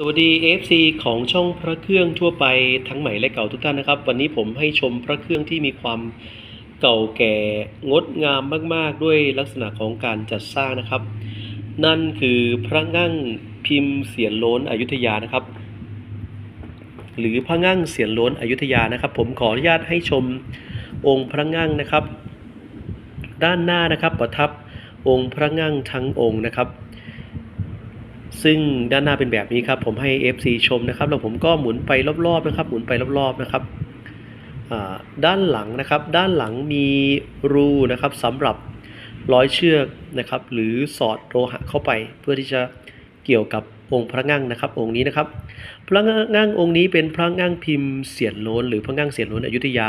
สวัสดี FC ของช่องพระเครื่องทั่วไปทั้งใหม่และเก่าทุกท่านนะครับ วันนี้ผมให้ชมพระเครื่องที่มีความเก่าแก่งดงามมาก ๆ ด้วยลักษณะของการจัดสร้างนะครับ นั่นคือพระงั่งพิมพ์เสียนโล้นอยุธยานะครับ หรือพระงั่งเสียนโล้นอยุธยานะครับ ผมขออนุญาตให้ชมองค์พระงั่งนะครับ ด้านหน้านะครับประทับองค์พระงั่งทั้งองค์นะครับ ซึ่งด้านหน้าเป็นแบบนี้ครับ ผมให้ FC ชมนะครับ แล้วผมก็หมุนไปรอบๆนะครับ หมุนไปรอบๆนะครับด้านหลังนะครับ ด้านหลังมีรูนะครับสำหรับร้อยเชือกนะครับ หรือสอดโลหะเข้าไปเพื่อที่จะ เกี่ยวกับองค์พระงั่งนะครับ องค์นี้นะครับ พระงั่งองค์นี้เป็นพระงั่งพิมพ์เสียนโลนหรือพระงั่งเสียนโลนอยุธยา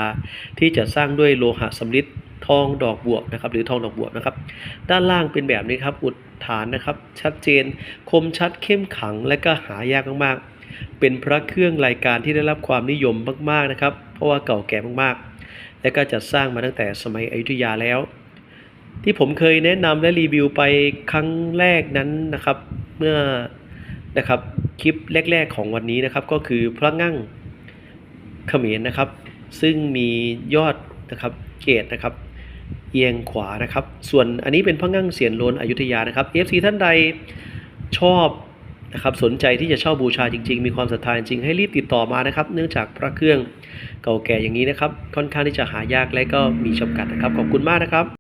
ที่จะสร้างด้วยโลหะสำริดทองดอกบวบนะครับ หรือทองดอกบวบนะครับ ด้านล่างเป็นแบบนี้ครับ อุดฐานนะครับ ชัดเจน คมชัดเข้มขังและก็หายากมากๆ เป็นพระเครื่องรายการที่ได้รับความนิยมมากๆนะครับ เพราะว่าเก่าแก่มากๆ และก็จัดสร้างมาตั้งแต่สมัยอยุธยาแล้ว ที่ผมเคยแนะนำและรีวิวไปครั้งแรกนั้นนะครับ เมื่อนะครับคลิปแรก ๆ ของวันนี้นะครับ ก็คือพระงั่งเขมรนะครับ ซึ่งมียอดนะครับเกตนะครับ เอียงขวานะครับ ส่วนอันนี้เป็นพระงั่งเสียนโลนอยุธยานะครับ FC ท่านใดชอบนะครับสนใจที่จะเช่าบูชาจริง ๆ มีความศรัทธาจริงให้รีบติดต่อมานะครับ เนื่องจากพระเครื่องเก่าแก่อย่างนี้นะครับ ค่อนข้างที่จะหายากและก็มีจำกัดนะครับขอบคุณมากนะครับ